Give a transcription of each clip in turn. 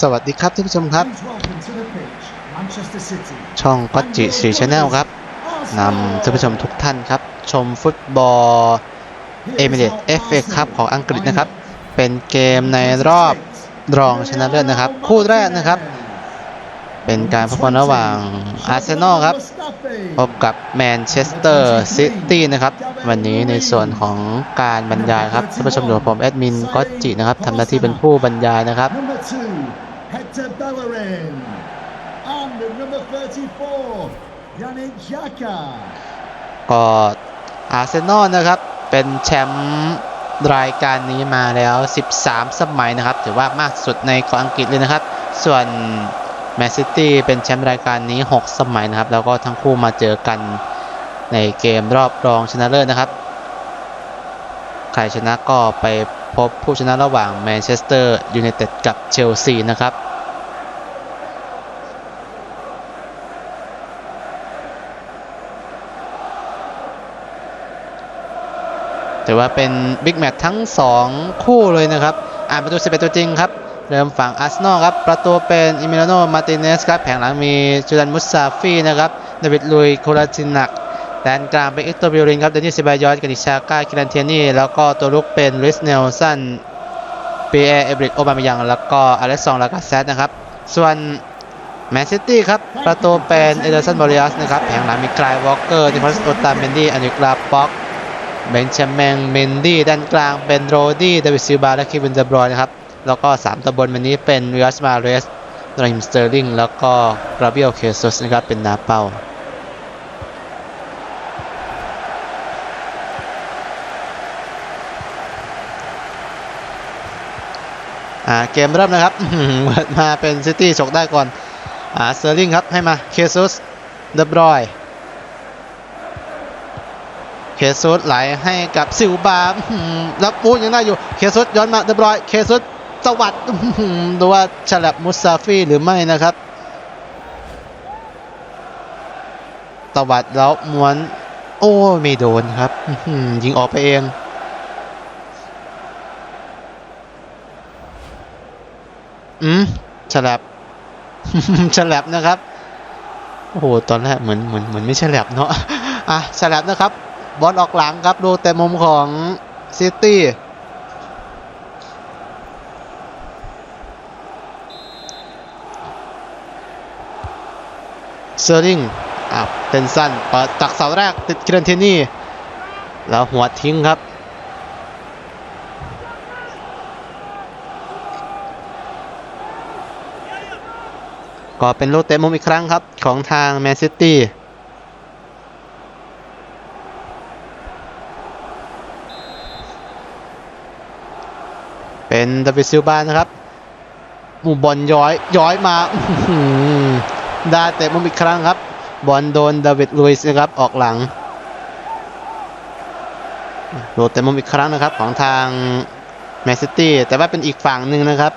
สวัสดีครับท่านผู้ชมครับ Please welcome to the pitch, Manchester City. ช่องก็จิสีชาแนลครับนำท่านผู้ชมทุกท่านครับ ชมฟุตบอลเอมิเรตเอฟเอคัพของอังกฤษนะครับ เป็นเกมในรอบรองชนะเลิศนะครับ คู่แรกนะครับ เป็นการพบกันระหว่างอาร์เซนอลครับ พบกับแมนเชสเตอร์ซิตี้นะครับ วันนี้ในส่วนของการบรรยายครับท่านผู้ชมอยู่ผมแอดมินก็จินะครับทำหน้าที่เป็นผู้บรรยายนะครับ ก็อาร์เซนอลนะครับ เป็นแชมป์รายการนี้มาแล้ว 13 สมัยนะครับ ถือว่ามากสุดในของอังกฤษเลยนะครับ ส่วน แมนซิตี้เป็นแชมป์รายการนี้ 6 สมัยนะครับ แล้วก็ทั้งคู่มาเจอกันในเกมรอบรองชนะเลิศนะครับ ใครชนะก็ไปพบผู้ชนะระหว่างแมนเชสเตอร์ยูไนเต็ดกับเชลซีนะครับถือว่าเป็นบิ๊กแมตช์ทั้ง 2 คู่เลยนะครับ อ่านประตู11 ตัวจริงครับ เริ่มฝั่งอาร์เซนอลครับ ประตูเป็นอิมิลโนมาติเนสครับ แผงหลังมีจูดันมุสซาฟีนะครับเดวิดลุยโคลาจินักแดนกลางเป็นเอ็กโตบิลินครับเดนิสเซบายอสกานิชาก้าคิรันเทนี่ แล้วก็ตัวลุกเป็นริสเนลสันปีแอร์เอบริกโอบามายังแล้วก็อเล็กซองลากาเซตนะครับ ส่วนแมนซิตี้ครับ ประตูเป็นเอเดอร์สันบอริอัสนะครับ แผงหลังมีกรายวอลเกอร์นิโคลัสโอตาเมนดี้อนิกลาป็อกเบนจามินเมนดี้ด้านกลางเป็นโรดี้เดวิดซิลบาและคิวินเดบรอยนะครับ แล้วก็ 3ตัวบนวันนี้เป็นวิอัสมาเรสดริมสเตอร์ลิงแล้วก็กราเบียลเคซุสนะครับเป็นนาเป้าอ่าเกมเริ่มนะครับเปิดมาเป็นซิตี้ฉกได้ก่อนอ่าสเตอร์ลิงครับให้มาเคซุสเดบรอยเคซุสไหลให้กับซิลบาอื้อหือแล้วปูยังได้อยู่เคซุสย้อนมาเรียบรอยเคซุส สวัสดอื้อหือดูว่าฉลับมุสซาฟีหรือไม่นะครับตวัดแล้วม้วน โอ้ไม่โดนครับยิงออกไปเองอืมฉลับฉลับนะครับโอ้โหตอนแรกเหมือนเหมือนเหมือนไม่ฉลับเนาะอะฉลับนะครับ บอลออกหลังครับ ดูแต่มุมของซิตี้ เซอร์ริงอะเป็นสั้นเปิดตักเสาแรกติดคิรันเทนี่ แล้วหัวทิ้งครับ ก็เป็นลูกเตะมุมอีกครั้งครับ ของทางแมนซิตี้เป็นดาวิดซิลบานะครับหมู่บอลย้อยย้อยมา ได้เตะมุมอีกครั้งครับ บอลโดนดาวิดลุยส์นะครับออกหลังโดนเตะมุมอีกครั้งนะครับของทางแมนซิตี้แต่ว่าเป็นอีกฝั่งหนึ่งนะครับ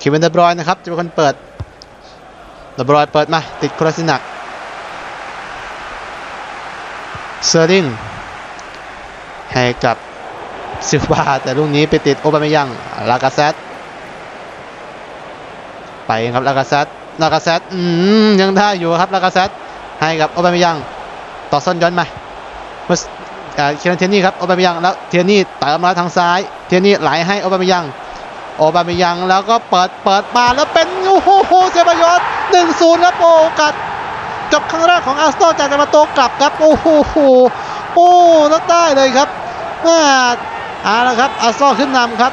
คิวเวนเดอบรอยนะครับจะเป็นคนเปิดเดอบรอยเปิดมาติดโคราซินักเซอร์ลิง ให้กับซิลวาแต่ลูกนี้ไปติดโอบาเมยังลากาเซตไปครับลากาเซตลากาเซตยังได้อยู่ครับลากาเซตให้กับโอบาเมยังต่อส้นย้อนมาเมื่อเคียนเทียนี่ครับโอบาเมยังแล้วเทียนี่เติมมาทางซ้าย เทียนี่ไหลให้โอบาเมยังโอบามิยังแล้วก็เปิดเปิดมาแล้วเป็นโอ้โหเซบายอสหนึ่งศูนย์ครับโอกาสจบครั้งแรกของอาร์เซนอลจากจะมาโตกลับครับโอ้โหโอ้แล้วได้เลยครับ เอาละครับอาร์ซอขึ้นนำครับ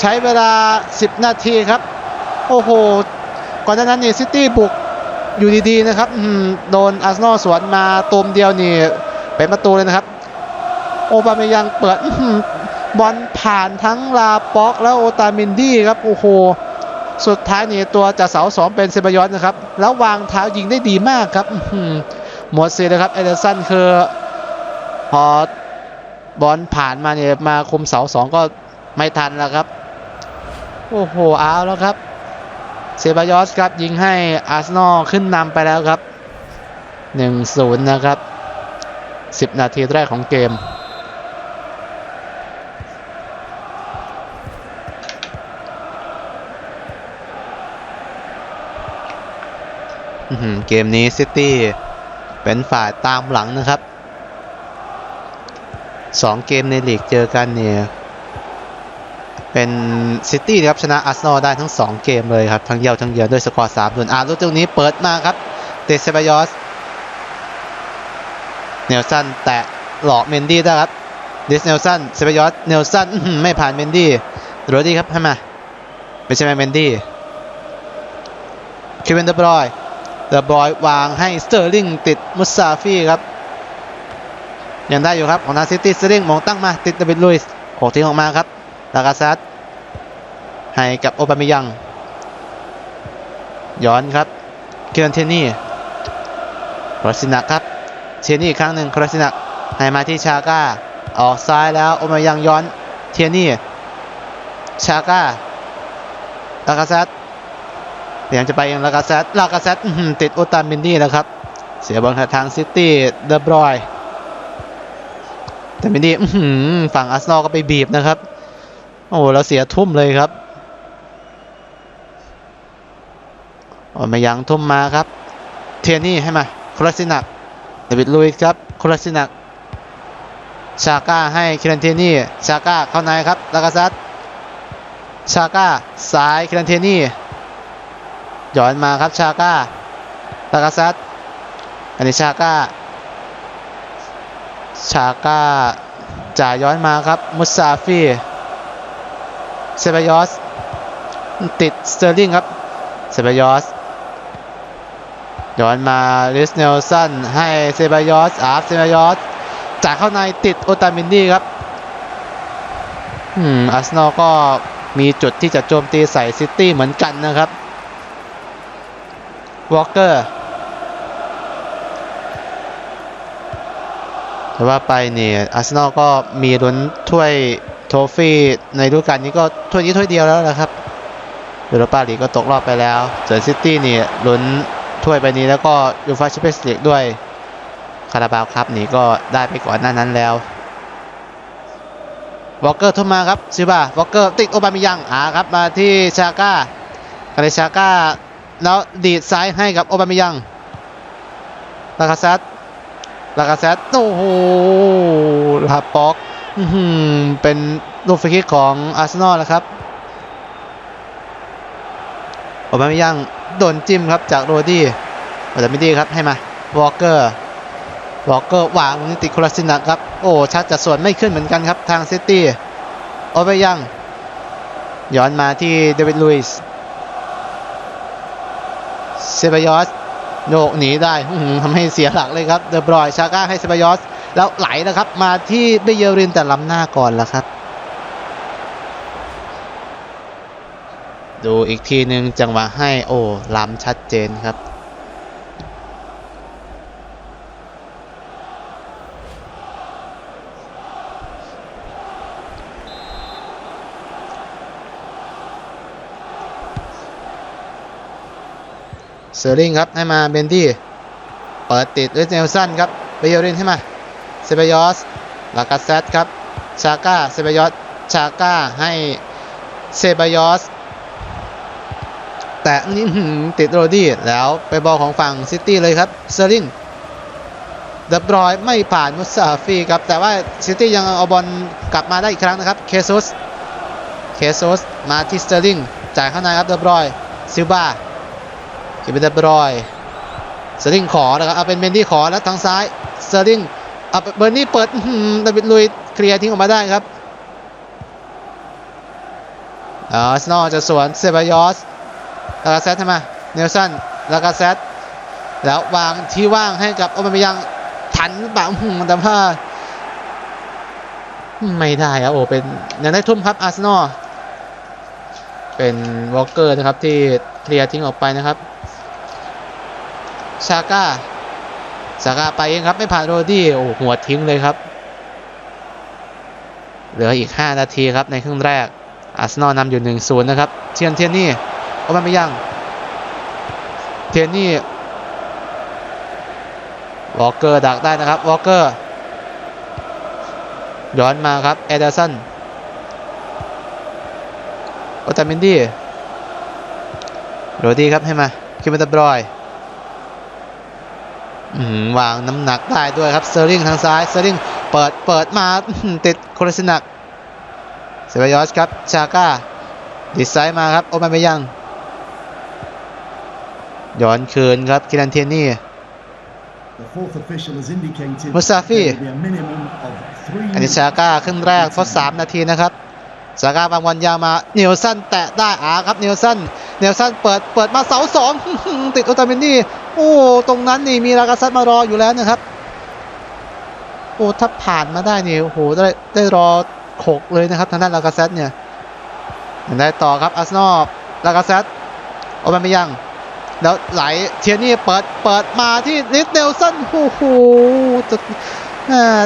ใช้เวลา 10 นาทีครับ โอ้โห ก่อนหน้านั้นนี่ซิตี้บุกอยู่ดีๆนะครับโดนอาร์เซนอลสวนมาตูมเดียวนี่เป็นประตูเลยนะครับ โอบามยังเปิดบอลผ่านทั้งลาป็อกแล้วโอตามินดี้ครับโอ้โหสุดท้ายนี่ตัวจากเสาสองเป็นเซบายอนนะครับ แล้ววางเท้ายิงได้ดีมากครับหมดสิทธิ์เลยครับเอเดอร์สันคือพอ บอลผ่านมาเนี่ยมาคุมเสาสองก็ไม่ทันแล้วครับ โอ้โหเอาแล้วครับ เซบายอสครับยิงให้อาร์เซนอลขึ้นนำไปแล้วครับ 1-0 นะครับ 10 นาทีแรกของเกมเกมนี้ซิตี้เป็นฝ่ายตามหลังนะครับ สองเกมในลีกเจอกันเนี่ย เป็นซิตี้ครับชนะอาร์เซนอลได้ทั้ง 2 เกมเลยครับ ทั้งเยือนทั้งเยือนด้วยสกอร์3ส่วนอาร์ลูกตรงนี้เปิดมาครับ เตเซบายอสเนลสันแตะหลอกเมนดี้ได้ครับดิสเนลสันเซบายอสเนลสันไม่ผ่านเมนดี้โรดี้ครับให้มาไม่ใช่แมนเมนดี้คิวินเดอบรอยเดอะบอยวางให้สเตอร์ลิงติดมุสซาฟี่ครับ ยังได้อยู่ครับของนาซิตี้สเตอร์ลิงมองตั้งมาติดเดวิดลุยส์โขกทิ้งออกมาครับลากาซัดให้กับโอบามิยัง ย้อนครับเคิรันเทนนี่ครอสินักครับเทนนี่อีกครั้งหนึ่งครอสินักให้มาที่ชาก้าออกซ้ายแล้วโอบามิยังย้อนเทนนี่ชาก้าลากาซัดพยายามจะไปยังลากาเซตลากาซตอื้อหือติดโอตามินดี้แล้วครับ เสียบอลทางซิตี้เดบรอย แต่ไมินดี้อื้อหือฝั่งอาร์เซนอลก็ไปบีบนะครับ โอ้โหแล้วเสียทุ่มเลยครับโอ้มายังทุ่มมาครับ เทียนี่ให้มาคราซินักเดวิดลุยส์ครับคราซินักชาก้าให้คิรันเทนี่ชาก้าเข้าในครับลากาเซตชาก้าซ้ายคิรันเทนี่ย้อนมาครับชาก้าลากาซัดอันนี้ชาก้า ชาก้าจ่ายย้อนมาครับ มุสซาฟีเซบายอส ติดสเตอร์ลิงครับเซบายอสย้อนมาลิสเนลสันให้เซบายอสอาร์เซบายอสจ่ายเข้าในติดโอตามินดี้ครับอืมอาร์เซนอลก็มีจุดที่จะโจมตีใส่ซิตี้เหมือนกันนะครับวอลเกอร์ แต่ว่าไปเนี่ยอาร์เซนอลก็มีลุ้นถ้วยโทฟี่ในฤดูกาลนี้ก็ถ้วยนี้ถ้วยเดียวแล้วนะครับยูโรปาลีกก็ตกรอบไปแล้วส่วนซิตี้เนี่ยลุ้นถ้วยใบนี้แล้วก็ยูฟ่าแชมเปี้ยนส์ลีกด้วยคาราบาวครับนี่ก็ได้ไปก่อนหน้านั้นแล้ววอลเกอร์โทรมาครับซิบาวอลเกอร์ติดโอบามิยังอ่าครับมาที่ชาก้าคาเลชาก้าแล้วดีดซ้ายให้กับโอบามิยังลากาเซต ลากาเซตโอ้โหลาป็อกเป็นลูกฟรีคิกของอาร์เซนอลนะครับโอบามิยังโดนจิ้มครับจากโรดี้โอแต่ไม่ดีครับให้มาวอลเกอร์วอลเกอร์วางนิติโคลาสินะครับ โอ้ชัดจะส่วนไม่ขึ้นเหมือนกันครับทางเซตี้โอบามิยังย้อนมาที่เดวิดลุยส์เซบายอส โยกหนีได้อื้อหือทำให้เสียหลักเลยครับเดอบรอยชาก้าให้เซบายอส แล้วไหลนะครับ มาที่เบเยรินแต่ล้ำหน้าก่อนแล้วครับ ดูอีกทีหนึ่งจังหวะให้โอ้ล้ำชัดเจนครับ เซอร์ลิงครับให้มาเบนดี้เปิดติดด้วยเนลสันครับเบเยรินให้มาเซเบยอสลากาเซตครับชาก้าเซเบยอสชาก้าให้เซเบยอสแต่นี่ติดโรดี้แล้วไปบอลของฝั่งซิตี้เลยครับเซอร์ลิงเดบรอยไม่ผ่านมุสซาฟีครับ แต่ว่าซิตี้ยังเอาบอลกลับมาได้อีกครั้งนะครับเคซุสเคซุสมาที่สเตอร์ลิงจ่ายเข้าในครับเดบรอยซิลบา เก็บเป็นเดบรอยเซอร์ลิงขอนะครับเอาเป็นเบนดี้ขอแล้วทางซ้ายเซอร์ลิงเอาเบอร์นี่เปิดดาวิดลุยเคลียร์ทิ้งออกมาได้ครับอาร์เซนอลจะสวนเซบายอสลากาเซตใช่ไหมเนลสันลากาเซตแล้ววางที่ว่างให้กับโอเบายังทันปล่าอื้อหือแต่ว่าไม่ได้ครับโอ้เป็นยังได้ทุ่มครับอาร์เซนอลเป็นวอลเกอร์นะครับที่เคลียร์ทิ้งออกไปนะครับ ชาก้าชาก้าไปเองครับไม่ผ่านโรดี้โอ้หัวทิ้งเลยครับ เหลืออีก 5 นาทีครับในครึ่งแรกอาร์เซนอลนำอยู่1-0นะครับเทียนเทียนนี่โอมาไม่ยังเทียนนี่วอลเกอร์ดักได้นะครับวอลเกอร์ย้อนมาครับเอเดอร์สันโอตามินดี้โรดี้ครับให้มาคิมเบอร์บรอย วางน้ำหนักได้ด้วยครับเซอร์ลิงทางซ้ายเซอร์ลิงเปิดเปิดมาอื้อหือติดโคลสินักเซบายอสครับชาก้าดิสไซด์มาครับโอมาเมยังย้อนคืนครับคิรันเทียนี่ The fourth official has indicated Mustafi. there will be a minimum of three อันนี้ชาก้าครึ่งแรกทดสามนาทีนะครับชาก้าบางวันยาวมาเนลสันแตะได้อาครับเนลสันเนลสันเปิดเปิดมาเสาสองติดโอตามินนี่ โอ้ตรงนั้นนี่มีลากาซัตมารออยู่แล้วนะครับโอ้ถ้าผ่านมาได้นี่โอ้โหได้ได้รอโขกเลยนะครับทางด้านลากาซัตเนี่ยได้ต่อครับอาร์เซนอลลากาซัตโอมาเมยังแล้วไหลเทียนี่เปิดเปิดมาที่นิดเนลสันโอ้โหจะ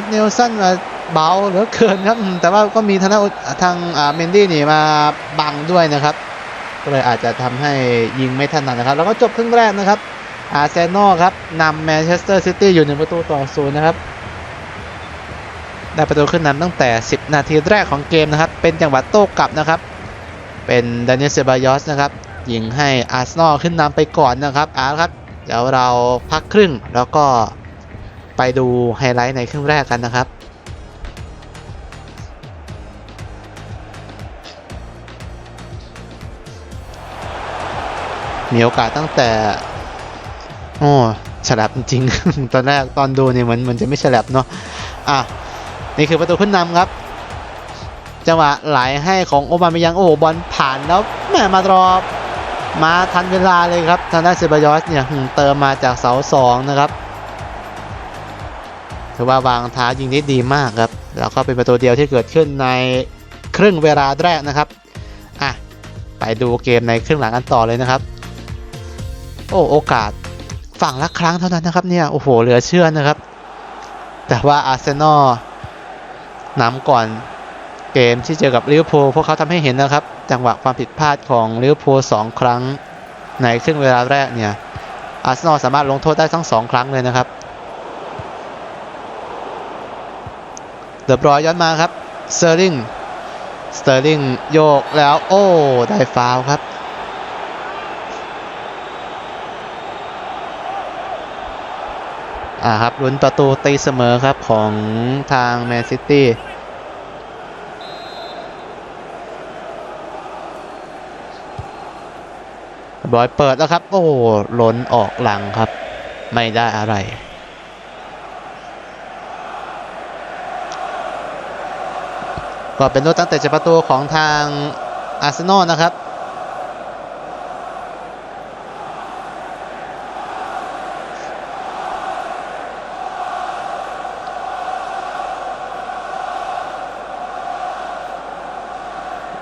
เนลสันมาเบาเหลือเกินครับ แต่ว่าก็มีทางด้านทางเมนดี้นี่มาบังด้วยนะครับ ก็เลยอาจจะทำให้ยิงไม่ถนัดนะครับ แล้วก็จบครึ่งแรกนะครับ อาร์เซนอลครับนำแมนเชสเตอร์ซิตี้อยู่หนึ่งประตูต่อศูนย์นะครับ ได้ประตูขึ้นนำตั้งแต่ 10 นาทีแรกของเกมนะครับ เป็นจังหวะโต้กลับนะครับ เป็นดานิเอลเซบายอสนะครับ ยิงให้อาร์เซนอลขึ้นนำไปก่อนนะครับอาละครับ เดี๋ยวเราพักครึ่งแล้วก็ไปดูไฮไลท์ในครึ่งแรกกันนะครับมีโอกาสตั้งแต่ โอ้ฉลับจริง ตอนแรกตอนดูเนี่ยเหมือนเหมันจะไม่ฉลับเนาะอะนี่คือประตูขึ้นนำครับจังหวะไหลให้ของโอบาเมยังโอ้โหบอลผ่านแล้วแม่มาตรอมาทันเวลาเลยครับทางด้านเซบายอสเนี่ยเติมมาจากเสาสองนะครับถือว่าวางเท้ายิงได้ดีมากครับ แล้วก็เป็นประตูเดียวที่เกิดขึ้นในครึ่งเวลาแรกนะครับอะไปดูเกมในครึ่งหลังกันต่อเลยนะครับ โอ้โอกาส ฝั่งละครั้งเท่านั้นนะครับเนี่ย โอ้โห เหลือเชื่อนะครับ แต่ว่าอาร์เซนอลนำก่อนเกมที่เจอกับลิเวอร์พูลพวกเขาทำให้เห็นนะครับ จังหวะความผิดพลาดของลิเวอร์พูลสองครั้ง ในครึ่งเวลาแรกเนี่ย อาร์เซนอลสามารถลงโทษได้ทั้งสองครั้งเลยนะครับเดือบรอยย้อนมาครับสเตอร์ลิงสเตอร์ลิงโยกแล้วโอ้ ได้ฟาวครับ อ่าครับลุ้นประตูตีเสมอครับของทางแมนซิตี้บอยเปิดแล้วครับ โอ้ล้นออกหลังครับ ไม่ได้อะไร ก็เป็นลูกตั้งแต่จากประตูของทางอาร์เซนอลนะครับ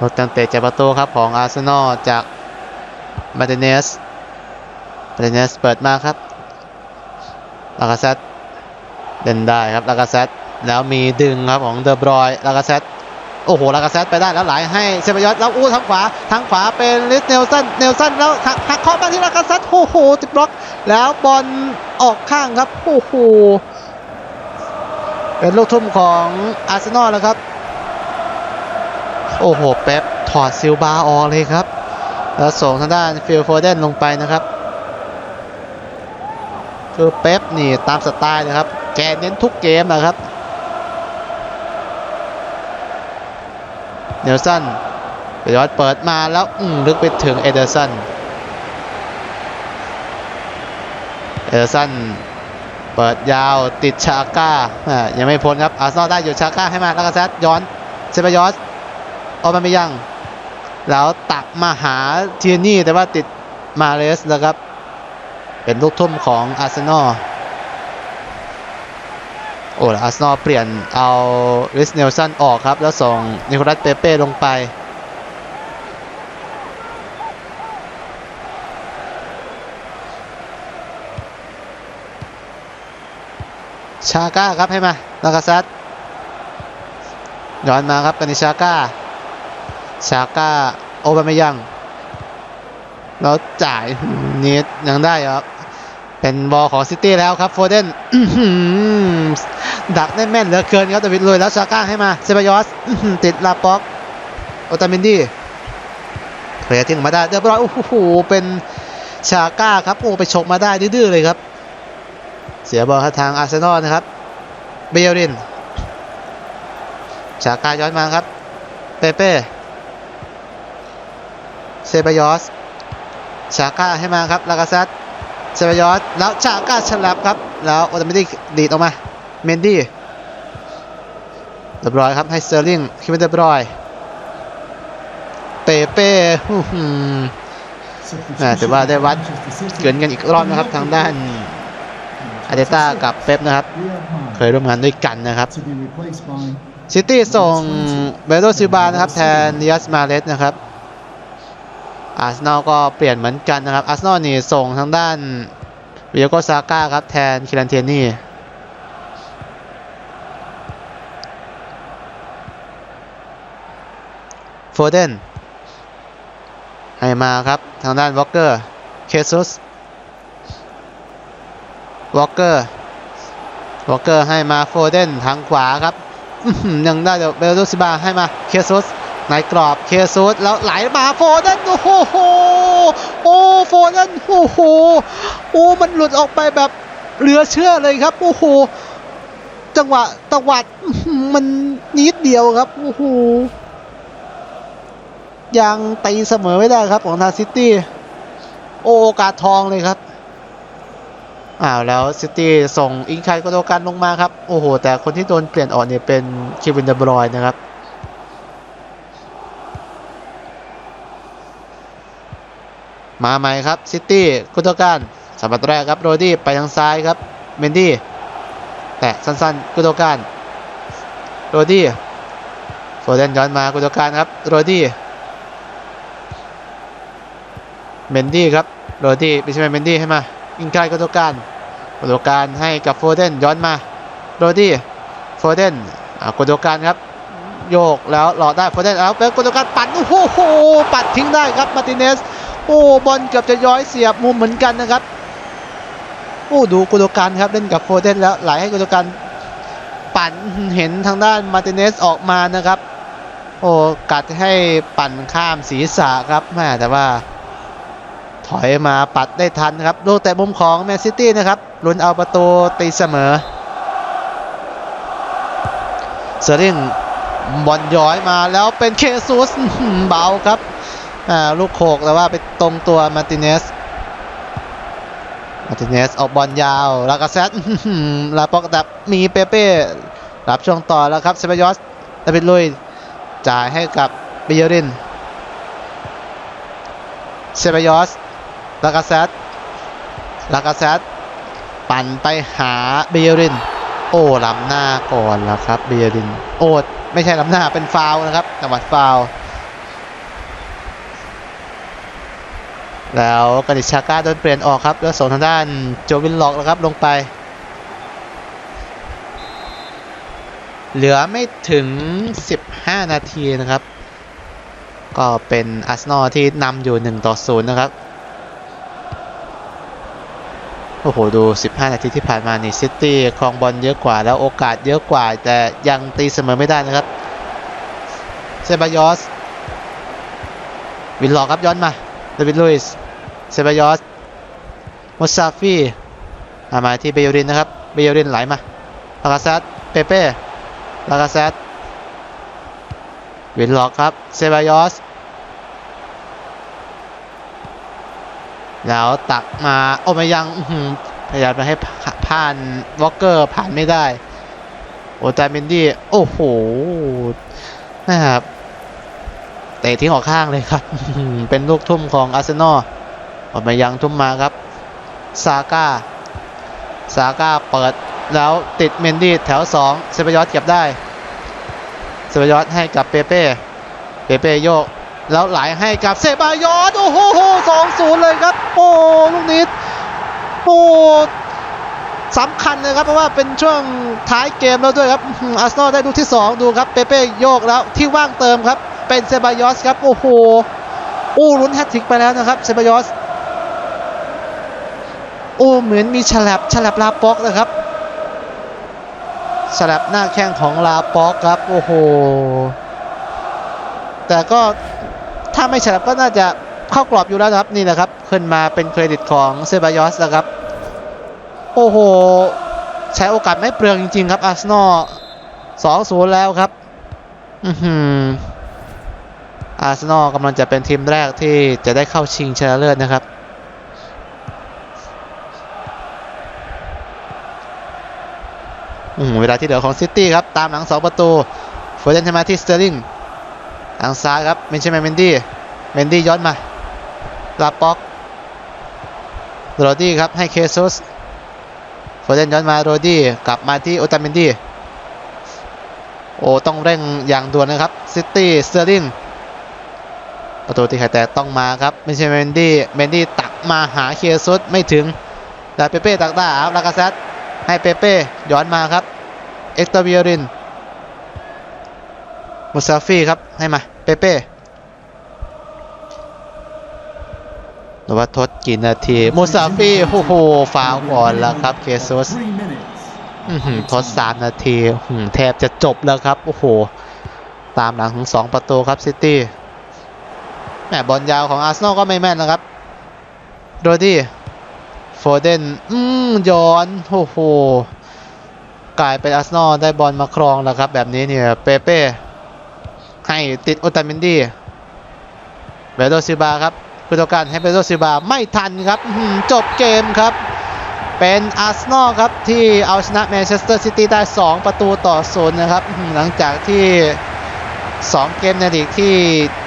ลูกตั้งแต่จากประตูครับของอาร์เซนอลจากมาร์ติเนสมาร์ติเนสเปิดมาครับลากาเซตเล่นได้ครับลากาเซตแล้วมีดึงครับของเดอบรอยลากาเซตโอ้โหลากาเซตไปได้แล้วไหลให้เซบายอสแล้วอู้ทางขวาทางขวาเป็นลิสเนลสันเนลสันแล้วหักหักเข้ามาที่ลากาเซตโอ้โหติดบล็อก แล้วบอลออกข้างครับโอ้โหเป็นลูกทุ่มของอาร์เซนอลแล้วครับ โอ้โหเป๊ปถอดซิลบาออกเลยครับ แล้วส่งทางด้านฟิลโฟเดนลงไปนะครับ คือเป๊ปนี่ตามสไตล์นะครับ แกเน้นทุกเกมนะครับ เนลสันไปยอดเปิดมาแล้วอืมลึกไปถึงเอเดอร์สัน เอเดอร์สันเปิดยาวติดชาก้าอ่ายังไม่พ้นครับอาร์เซนอลได้อยู่ชาก้าให้มาแล้วก็แซดย้อนเซบายอส ออกมาไม่ยังแล้วตักมาหาเทียนี่แต่ว่าติดมาเลสแล้วครับ เป็นลูกทุ่มของอาร์เซนอลโอ้ลอาร์เซนอลเปลี่ยนเอาริสเนลสันออกครับ แล้วส่งนิโคลัสเปเป้ลงไป ชาก้าครับให้มาลากาซัตย้อนมาครับกันนิชาก้า ชาก้าโอบาเมยังแล้วจ่ายนิดยังได้ครับเป็นบอลของซิตี้แล้วครับโฟเดนดักได้แม่นเหลือเกินครับดาวิดลุยแล้วชาก้าให้มาเซบายอสติดลาป็อกโอตามินดี้เคลียร์ทิ้งมาได้เรียบร้อยโอ้โหเป็นชาก้าครับโอ้ไปฉกมาได้ดื้อเลยครับ เสียบอลทางอาร์เซนอลนะครับเบลรินชาก้าย้อนมาครับเปเป้ ซบายอสชาก้าให้มาครับลากาเซตเซบายอสแล้วชาก้าฉลับครับ แล้วโอตามิดี้ดีดออกมาเมนดี้เรียบร้อยครับให้สเตอร์ลิงคิดว่าเรียบร้อย เปเป้อื้อหือ Ah, ถือว่าได้วัดเกินกันอีกรอบนะครับทางด้านอาเดต้ากับเป๊ปนะครับ เคยร่วมงานด้วยกันนะครับ To be replaced by ซิตี้ส่งเบโรซิลบานะครับแทนดิอัสมาเลสนะครับ อาร์เซนอลก็เปลี่ยนเหมือนกันนะครับ อาร์เซนอลนี่ส่งทางด้านวิโยโกซาก้าครับแทนคิรันเทยนี่โฟเดนให้มาครับทางด้านวอลเกอร์เคซุสวอลเกอร์วอลเกอร์ให้มาโฟเดนทางขวาครับหือยังได้เดี๋ยวเบลโดซิบาให้มาเคซุส ในกรอบเคซุสแล้วไหลมาโฟเดนโอ้โหโอ้โฟเดนโอ้โหโอ้มันหลุดออกไปแบบเหลือเชื่อเลยครับโอ้โหจังหวะตวัดมันนิดเดียวครับโอ้โหยังตีเสมอไม่ได้ครับของทางซิตี้โอโอกาสทองเลยครับอ้าวแล้วซิตี้ส่งอิงไคโกโดกันลงมาครับ โอ้โห แต่คนที่โดนเปลี่ยนออกเนี่ยเป็นคิวินเดบรอยนะครับ มาใหม่ครับซิตี้กุโดกันสำหรับแรกครับโรดี้ไปทางซ้ายครับเมนดี้แตะสั้นๆกุโดกันโรดี้โฟเดนย้อนมากุโดกันครับโรดี้เมนดี้ครับโรดี้ไม่ใช่เมนดี้ให้มาอิงไกกุโดการกุโดการให้กับโฟเดนย้อนมาโรดี้โฟเดนอ่ากุโดการครับโยกแล้วหลอดได้โฟเดนเอาเป็นกุโดการปั่นโอ้โหปัดทิ้งได้ครับมาร์ติเนส โอ้บอลเกือบจะย้อยเสียบมุมเหมือนกันนะครับโอ้ดูกุโดการครับเล่นกับโฟเดนแล้วไหลให้กุโดการปั่นเห็นทางด้านมาร์ติเนสออกมานะครับ โอ้กัดให้ปั่นข้ามศีรษะครับแม่แต่ว่าถอยมาปัดได้ทันครับลูกแต่มุมของแมนซิตี้นะครับลุ้นเอาประตูตีเสมอเซอร์ริงบอลย้อยมาแล้วเป็นเคซุสเบาครับ อ่าลูกโขกแต่ว่าไปตรงตัวมาติเนสมาติเนสออกบอลยาวล้วก็แซดอื้อหือลาปอกดับมีเปเป้รับช่วงต่อแล้วครับเซบายอสดาวิดลุยจ่ายให้กับเบเยรินเซบายอสลากาเซตลากาเซตปั่นไปหาเบยริน โอ้ล้ำหน้าก่อนแล้วครับเบยริน โอ้ไม่ใช่ล้ำหน้าเป็นฟาวนะครับจังหวัดฟาว แล้วกนิชาก้าโดนเปลี่ยนออกครับ แล้วส่งทางด้านโจวินล็อกแล้วครับลงไป เหลือไม่ถึง 15 นาทีนะครับ ก็เป็นอาร์เซนอลที่นำอยู่ 1 ต่อ 0 นะครับ โอ้โห ดู 15 นาทีที่ผ่านมานี่ซิตี้ครองบอลเยอะกว่า แล้วโอกาสเยอะกว่า แต่ยังตีเสมอไม่ได้นะครับ เซบายอส วินลอกครับย้อนมาเดวิดลุยส์ เซบายอสมุซาฟีอามาที่เบยรินนะครับ เบยรินไหลมาลากาเซตเปเป้ลากาเซตวินลอกครับ เซบายอส แล้วตักมา โอไมายังพยายามไปให้ผ่านวอลเกอร์ผ่านไม่ได้ โอตาเมนดี้ โอ้โห นะครับ เตะทิ้งออกข้างเลยครับ เป็นลูกทุ่มของอาร์เซนอล โอมายังทุ่มมาครับ ซาก้า ซาก้าเปิดแล้วติดเมนดี้แถว2เซบายอสเก็บได้เซบายอสให้กับเปเป้เปเป้โยก แล้วไหลให้กับเซบายอสโอ้โหสองศูนย์เลยครับโอ้ลูกนี้โอ้สำคัญเลยครับเพราะว่าเป็นช่วงท้ายเกมแล้วด้วยครับอาร์เซนอลได้ลูกที่ 2 ดูครับเปเป้โยกแล้วที่ว่างเติมครับ เป็นเซบายอสครับ โอ้โหโอ้ลุ้นแฮตทริกไปแล้วนะครับเซบายอส อ้อ้เหมือนมีฉลับฉลับลาป็อกนะครับฉลับหน้าแข้งของลาป็อกครับ โอ้โห แต่ก็ถ้าไม่ฉลับก็น่าจะเข้ากรอบอยู่แล้วนะครับนี่แหละครับ ขึ้นมาเป็นเครดิตของเซบายอสนะครับ โอ้โห ใช้โอกาสไม่เปลืองจริง ๆ ครับอาร์เซนอลสองศูนย์แล้วครับ อือหืออาร์เซนอลกำลังจะเป็นทีมแรกที่จะได้เข้าชิงชนะเลิศนะครับ เวลาที่เหลือของซิตี้ครับ ตามหลัง 2 ประตูโฟเดนให้มาที่สเตอร์ลิงทางซ้ายครับไม่ใช่แมนเมนดี้เมนดี้ย้อนมาลาป็อกโรดี้ครับให้เคซุสโฟเดนย้อนมาโรดี้กลับมาที่โอตาเมนดี้โอ้ต้องเร่งอย่างด่วนนะครับซิตี้สเตอร์ลิงประตูที่ไข่แตกต้องมาครับไม่ใช่เมนดี้เมนดี้ตักมาหาเคซุสไม่ถึงดาเปเป้ตักได้ครับลากาเซต ให้เปเป้ย้อนมาครับเอ็กตาเบียรินมุซาฟี่ครับให้มาเปเป้หรือว่าทดกี่นาทีมุซาฟี่โอ้โหฟาวก่อนแล้วครับเคซุส Three minutes. อื้อหือทด3นาทีหือแทบจะจบแล้วครับโอ้โหตามหลังถึง2ประตูครับซิตี้แหมบอลยาวของอาร์เซนอลก็ไม่แม่นนะครับโรดี้ ฟเดนอืมย้อนโอ้โหกลายเป็นอาร์เซนอลได้บอลมาครองแล้วครับ แบบนี้เนี่ยเปเป้ให้ติดโอตาเมนดี้เบโดซิบาครับกุตการให้เบโดซิบาไม่ทันครับจบเกมครับ เป็นอาร์เซนอลครับที่เอาชนะแมนเชสเตอร์ซิตี้ได้ 2 ประตูต่อศูนย์นะครับอื้อหือหลังจากที่ 2 เกมในลีกที่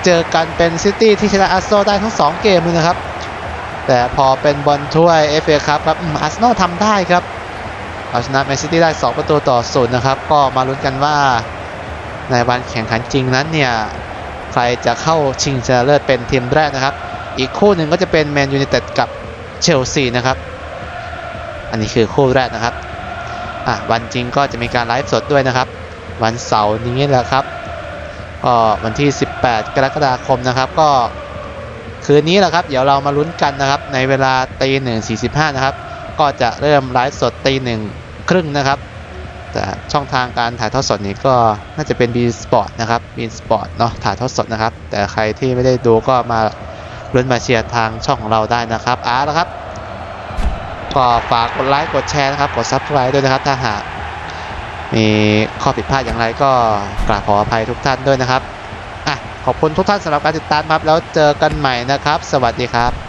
เจอกันเป็นซิตี้ที่ชนะอาร์เซนอลได้ทั้ง 2 เกมเลยนะครับ แต่พอเป็นบอลถ้วยเอฟเอครับครับอาร์เซนอลทำได้ครับเอาชนะแมนซิตี้ได้ 2 ประตูต่อศูนย์นะครับ ก็มาลุ้นกันว่าในวันแข่งขันจริงนั้นเนี่ย ใครจะเข้าชิงชนะเลิศเป็นทีมแรกนะครับ อีกคู่หนึ่งก็จะเป็นแมนยู i นเต็ดกับเชลซีนะครับ อันนี้คือคู่แรกนะครับอะวันจริงก็จะมีการไลฟ์สดด้วยนะครับ วันเสาร์นี้แหละครับก็วันที่ 18 กรกฎาคมนะครับ ก็ คืนนี้แหละครับ เดี๋ยวเรามาลุ้นกันนะครับ ในเวลาตีหนึ่งสี่สิบห้านะครับ ก็จะเริ่มไลฟ์สดตีหนึ่งครึ่งนะครับ แต่ช่องทางการถ่ายทอดสดนี้ก็น่าจะเป็น b Sport นะครับ b Sport เนาะถ่ายทอดสดนะครับ แต่ใครที่ไม่ได้ดูก็มาลุ้นมาเชียร์ทางช่องของเราได้นะครับอ่าแล้วครับก็ฝากกดไลค์กดแชร์นะครับกด Subscribe ด้วยนะครับถ้าหากมีข้อผิดพลาดอย่างไรก็กราบขออภัยทุกท่านด้วยนะครับ ขอบคุณทุกท่านสำหรับการติดตามครับ แล้วเจอกันใหม่นะครับ สวัสดีครับ